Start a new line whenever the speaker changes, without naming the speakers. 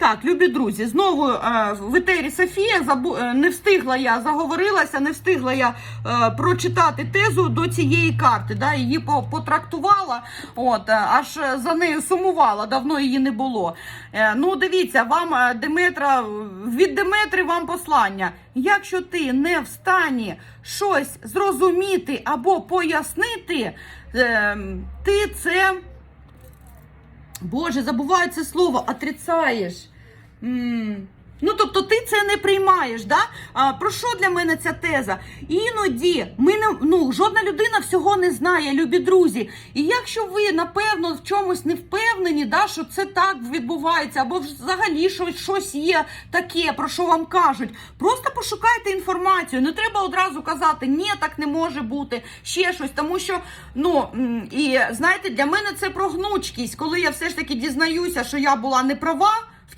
Так, любі друзі, знову е, в етері Софія е, не встигла я заговорилася, не встигла я е, прочитати тезу до цієї карти. Да, її по- потрактувала, от, аж за нею сумувала, давно її не було. Ну, дивіться, вам Деметра, від Деметри вам послання. Якщо ти не в стані щось зрозуміти або пояснити, е, ти це. Боже, забуваю це слово, отрицаєш. Ну, тобто ти це не приймаєш, да? А, про що для мене ця теза? Іноді ми не ну, жодна людина всього не знає, любі друзі. І якщо ви напевно в чомусь не впевнені, да, що це так відбувається, або взагалі щось, щось є таке, про що вам кажуть, просто пошукайте інформацію. Не треба одразу казати, ні, так не може бути, ще щось. Тому що, ну і знаєте, для мене це про гнучкість, коли я все ж таки дізнаюся, що я була не права.